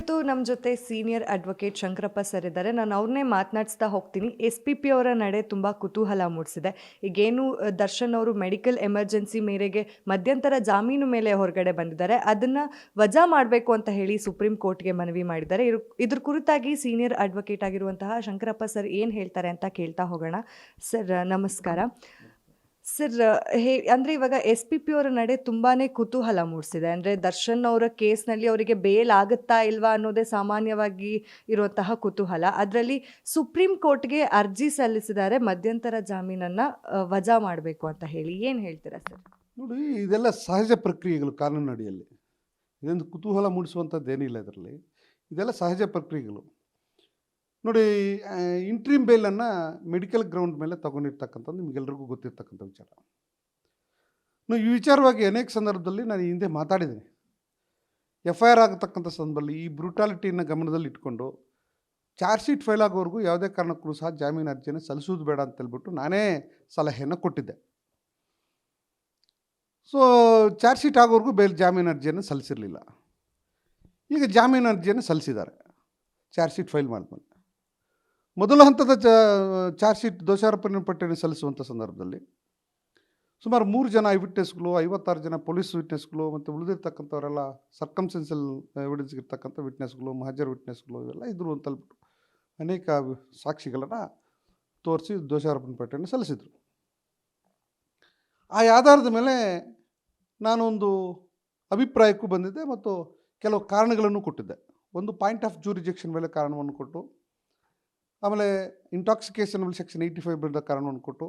ಇವತ್ತು ನಮ್ಮ ಜೊತೆ ಸೀನಿಯರ್ ಅಡ್ವೊಕೇಟ್ ಶಂಕರಪ್ಪ ಸರ್ ಇದ್ದಾರೆ. ನಾನು ಅವ್ರನ್ನೇ ಮಾತನಾಡಿಸ್ತಾ ಹೋಗ್ತೀನಿ. ಎಸ್ ಪಿ ಪಿ ಅವರ ನಡೆ ತುಂಬ ಕುತೂಹಲ ಮೂಡಿಸಿದೆ. ಈಗೇನು ದರ್ಶನ್ ಅವರು ಮೆಡಿಕಲ್ ಎಮರ್ಜೆನ್ಸಿ ಮೇರೆಗೆ ಮಧ್ಯಂತರ ಜಾಮೀನು ಮೇಲೆ ಹೊರಗಡೆ ಬಂದಿದ್ದಾರೆ. ಅದನ್ನು ವಜಾ ಮಾಡಬೇಕು ಅಂತ ಹೇಳಿ ಸುಪ್ರೀಂ ಕೋರ್ಟ್ಗೆ ಮನವಿ ಮಾಡಿದ್ದಾರೆ. ಇದ್ರ ಕುರಿತಾಗಿ ಸೀನಿಯರ್ ಅಡ್ವೊಕೇಟ್ ಆಗಿರುವಂತಹ ಶಂಕರಪ್ಪ ಸರ್ ಏನು ಹೇಳ್ತಾರೆ ಅಂತ ಕೇಳ್ತಾ ಹೋಗೋಣ. ಸರ್, ನಮಸ್ಕಾರ. ಸರ್, ಹೇ, ಅಂದರೆ ಇವಾಗ ಎಸ್ ಪಿ ಪಿ ಅವರ ನಡೆ ತುಂಬಾ ಕುತೂಹಲ ಮೂಡಿಸಿದೆ. ಅಂದರೆ ದರ್ಶನ್ ಅವರ ಕೇಸ್ನಲ್ಲಿ ಅವರಿಗೆ ಬೇಲ್ ಆಗುತ್ತಾ ಇಲ್ವಾ ಅನ್ನೋದೇ ಸಾಮಾನ್ಯವಾಗಿ ಇರುವಂತಹ ಕುತೂಹಲ. ಅದರಲ್ಲಿ ಸುಪ್ರೀಂ ಕೋರ್ಟ್ಗೆ ಅರ್ಜಿ ಸಲ್ಲಿಸಿದ್ದಾರೆ. ಮಧ್ಯಂತರ ಜಾಮೀನನ್ನು ವಜಾ ಮಾಡಬೇಕು ಅಂತ ಹೇಳಿ. ಏನು ಹೇಳ್ತೀರಾ ಸರ್? ನೋಡಿ, ಇದೆಲ್ಲ ಸಹಜ ಪ್ರಕ್ರಿಯೆಗಳು ಕಾನೂನು ಅಡಿಯಲ್ಲಿ ಇದೊಂದು ಕುತೂಹಲ ಮೂಡಿಸುವಂಥದ್ದೇನಿಲ್ಲ ಇದರಲ್ಲಿ. ಇದೆಲ್ಲ ಸಹಜ ಪ್ರಕ್ರಿಯೆಗಳು. ನೋಡಿ ಇಂಟ್ರೀಮ್ ಬೇಲನ್ನು ಮೆಡಿಕಲ್ ಗ್ರೌಂಡ್ ಮೇಲೆ ತಗೊಂಡಿರ್ತಕ್ಕಂಥದ್ದು ನಿಮಗೆಲ್ಲರಿಗೂ ಗೊತ್ತಿರ್ತಕ್ಕಂಥ ವಿಚಾರ. ಈ ವಿಚಾರವಾಗಿ ಅನೇಕ ಸಂದರ್ಭದಲ್ಲಿ ನಾನು ಹಿಂದೆ ಮಾತಾಡಿದ್ದೀನಿ. ಎಫ್ ಐ ಆರ್ ಆಗತಕ್ಕಂಥ ಸಂದರ್ಭದಲ್ಲಿ ಈ ಬ್ರೂಟಾಲಿಟಿಯನ್ನು ಗಮನದಲ್ಲಿ ಇಟ್ಕೊಂಡು ಚಾರ್ಜ್ ಶೀಟ್ ಫೈಲ್ ಆಗೋವರೆಗೂ ಯಾವುದೇ ಕಾರಣಕ್ಕೂ ಸಹ ಜಾಮೀನು ಅರ್ಜಿಯನ್ನು ಸಲ್ಲಿಸೋದು ಬೇಡ ಅಂತ ಹೇಳ್ಬಿಟ್ಟು ನಾನೇ ಸಲಹೆಯನ್ನು ಕೊಟ್ಟಿದ್ದೆ. ಸೊ ಚಾರ್ಜ್ ಶೀಟ್ ಆಗೋವರೆಗೂ ಬೇಲ್ ಜಾಮೀನು ಅರ್ಜಿಯನ್ನು ಸಲ್ಲಿಸಿರಲಿಲ್ಲ. ಈಗ ಜಾಮೀನು ಅರ್ಜಿಯನ್ನು ಸಲ್ಲಿಸಿದ್ದಾರೆ. ಚಾರ್ಜ್ ಶೀಟ್ ಫೈಲ್ ಮಾಡಿದ್ಮೇಲೆ ಮೊದಲ ಹಂತದ ಚ, ಚಾರ್ಜ್ ಶೀಟ್ ದೋಷಾರೋಪಣೆ ಪಟ್ಟಿಯನ್ನು ಸಲ್ಲಿಸುವಂಥ ಸಂದರ್ಭದಲ್ಲಿ ಸುಮಾರು ಮೂರು ಜನ ಐ ವಿಟ್ನೆಸ್ಗಳು, ಐವತ್ತಾರು ಜನ ಪೊಲೀಸ್ ವಿಟ್ನೆಸ್ಗಳು ಮತ್ತು ಉಳಿದಿರ್ತಕ್ಕಂಥವರೆಲ್ಲ ಸರ್ಕಮ್ಸೆನ್ಸಲ್ ಎವಿಡೆನ್ಸ್ ಇರ್ತಕ್ಕಂಥ ವಿಟ್ನೆಸ್ಗಳು, ಮಹಾಜರ್ ವಿಟ್ನೆಸ್ಗಳು ಇವೆಲ್ಲ ಇದ್ರು ಅಂತ ಅನೇಕ ಸಾಕ್ಷಿಗಳನ್ನು ತೋರಿಸಿ ದೋಷಾರೋಪಣೆ ಪಟ್ಟಿಯನ್ನು ಸಲ್ಲಿಸಿದರು. ಆ ಆಧಾರದ ಮೇಲೆ ನಾನೊಂದು ಅಭಿಪ್ರಾಯಕ್ಕೂ ಬಂದಿದ್ದೆ ಮತ್ತು ಕೆಲವು ಕಾರಣಗಳನ್ನು ಕೊಟ್ಟಿದ್ದೆ. ಒಂದು ಪಾಯಿಂಟ್ ಆಫ್ ಜೂರಿಜೆಕ್ಷನ್ ಮೇಲೆ ಕಾರಣವನ್ನು ಕೊಟ್ಟು ಆಮೇಲೆ ಇಂಟಾಕ್ಸಿಕೇಷನ್ ಮೇಲೆ ಸೆಕ್ಷನ್ ಏಯ್ಟಿ ಫೈವ್ ಬರೆದ ಕಾರಣವನ್ನು ಕೊಟ್ಟು,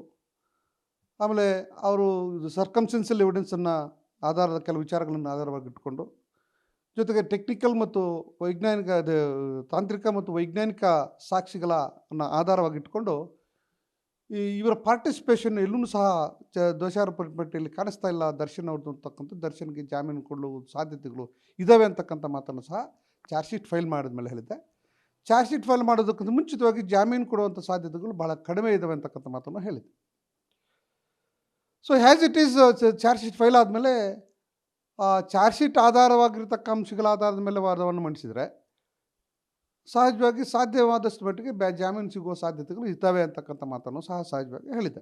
ಆಮೇಲೆ ಅವರು ಸರ್ಕಮ್ಸೆನ್ಸಲ್ ಎವಿಡೆನ್ಸನ್ನು ಆಧಾರದ ಕೆಲವು ವಿಚಾರಗಳನ್ನು ಆಧಾರವಾಗಿ ಇಟ್ಕೊಂಡು, ಜೊತೆಗೆ ಟೆಕ್ನಿಕಲ್ ಮತ್ತು ವೈಜ್ಞಾನಿಕ ತಾಂತ್ರಿಕ ಮತ್ತು ವೈಜ್ಞಾನಿಕ ಸಾಕ್ಷಿಗಳ ಅನ್ನ ಆಧಾರವಾಗಿ ಇಟ್ಕೊಂಡು, ಈ ಇವರ ಪಾರ್ಟಿಸಿಪೇಷನ್ ಎಲ್ಲೂ ಸಹ ಚ ದೋಷಾರೋಪಣೆ ಪಟ್ಟಿಯಲ್ಲಿ ಕಾಣಿಸ್ತಾ ಇಲ್ಲ. ದರ್ಶನ್ ಅವ್ರದ್ದು ಅಂತಕ್ಕಂಥ ದರ್ಶನ್ಗೆ ಜಾಮೀನು ಕೊಡಲು ಸಾಧ್ಯತೆಗಳು ಇದ್ದಾವೆ ಅಂತಕ್ಕಂಥ ಮಾತನ್ನು ಸಹ ಚಾರ್ಜ್ ಶೀಟ್ ಫೈಲ್ ಮಾಡಿದ್ಮೇಲೆ ಹೇಳಿದ್ದೆ. ಚಾರ್ಜ್ ಶೀಟ್ ಫೈಲ್ ಮಾಡೋದಕ್ಕಿಂತ ಮುಂಚಿತವಾಗಿ ಜಾಮೀನು ಕೊಡುವಂಥ ಸಾಧ್ಯತೆಗಳು ಬಹಳ ಕಡಿಮೆ ಇದ್ದಾವೆ ಅಂತಕ್ಕಂಥ ಮಾತನ್ನು ಹೇಳಿದೆ. So has it is charge sheet file ಆದಮೇಲೆ ಚಾರ್ಜ್ ಶೀಟ್ ಆಧಾರವಾಗಿರ್ತಕ್ಕ ಅಂಶಗಳ ಆಧಾರದ ಮೇಲೆ ವಾದವನ್ನು ಮಂಡಿಸಿದರೆ, ಸಹಜವಾಗಿ ಸಾಧ್ಯವಾದಷ್ಟು ಮಟ್ಟಿಗೆ ಬ್ಯಾ, ಜಾಮೀನು ಸಿಗುವ ಸಾಧ್ಯತೆಗಳು ಇದ್ದಾವೆ ಅಂತಕ್ಕಂಥ ಮಾತನ್ನು ಸಹ ಸಹಜವಾಗಿ ಹೇಳಿದೆ.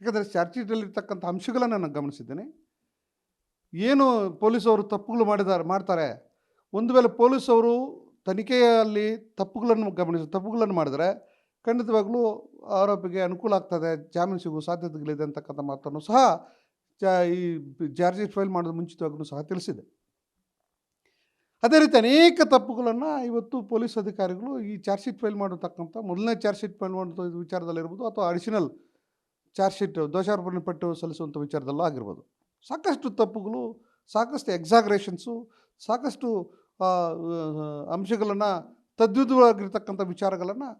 ಯಾಕಂದರೆ ಚಾರ್ಜ್ ಶೀಟಲ್ಲಿರ್ತಕ್ಕಂಥ ಅಂಶಗಳನ್ನು ನಾನು ಗಮನಿಸಿದ್ದೇನೆ. ಏನು ಪೊಲೀಸವರು ತಪ್ಪುಗಳು ಮಾಡಿದ್ದಾರೆ ಮಾಡ್ತಾರೆ, ಒಂದು ವೇಳೆ ಪೊಲೀಸವರು ತನಿಖೆಯಲ್ಲಿ ತಪ್ಪುಗಳನ್ನು ಗಮನಿಸಿ, ತಪ್ಪುಗಳನ್ನು ಮಾಡಿದರೆ ಖಂಡಿತವಾಗ್ಲೂ ಆರೋಪಿಗೆ ಅನುಕೂಲ ಆಗ್ತದೆ, ಜಾಮೀನು ಸಿಗುವ ಸಾಧ್ಯತೆಗಳಿದೆ ಅಂತಕ್ಕಂಥ ಮಾತನ್ನು ಸಹ ಈ ಚಾರ್ಜ್ ಫೈಲ್ ಮಾಡೋದು ಮುಂಚಿತವಾಗೂ ಸಹ ತಿಳಿಸಿದೆ. ಅದೇ ರೀತಿ ಅನೇಕ ತಪ್ಪುಗಳನ್ನು ಇವತ್ತು ಪೊಲೀಸ್ ಅಧಿಕಾರಿಗಳು ಈ ಚಾರ್ಜ್ ಶೀಟ್ ಫೈಲ್ ಮಾಡತಕ್ಕಂಥ ಮೊದಲನೇ ಚಾರ್ಜ್ ಶೀಟ್ ಫೈಲ್ ಮಾಡುವಂಥ ವಿಚಾರದಲ್ಲಿರ್ಬೋದು ಅಥವಾ ಅಡಿಷನಲ್ ಚಾರ್ಜ್ ಶೀಟ್ ದೋಷಾರೋಪಣೆ ಪಟ್ಟು ಸಲ್ಲಿಸುವಂಥ ವಿಚಾರದಲ್ಲೂ ಆಗಿರ್ಬೋದು. ಸಾಕಷ್ಟು ತಪ್ಪುಗಳು, ಸಾಕಷ್ಟು ಎಕ್ಸಾಗ್ರೇಷನ್ಸು, ಸಾಕಷ್ಟು ಅಂಶಗಳನ್ನು ತದ್ವಿಧವಾಗಿರ್ತಕ್ಕಂಥ ವಿಚಾರಗಳನ್ನು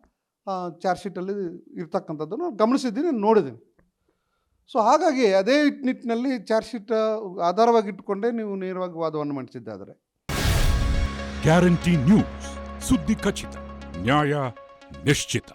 ಚಾರ್ಜ್ ಶೀಟಲ್ಲಿ ಇರ್ತಕ್ಕಂಥದ್ದನ್ನು ಗಮನಿಸಿದ್ದೀನಿ, ನೋಡಿದ್ದೀನಿ. ಸೊ, ಹಾಗಾಗಿ ಅದೇ ನಿಟ್ಟಿನಲ್ಲಿ ಚಾರ್ಜ್ ಶೀಟ್ ಆಧಾರವಾಗಿಟ್ಟುಕೊಂಡೇ ನೀವು ನೇರವಾಗಿ ವಾದವನ್ನು ಮಂಡಿಸಿದ್ದಾದರೆ ಗ್ಯಾರಂಟಿ ನ್ಯೂಸ್, ಸುದ್ದಿ ಖಚಿತ, ನ್ಯಾಯ ನಿಶ್ಚಿತ.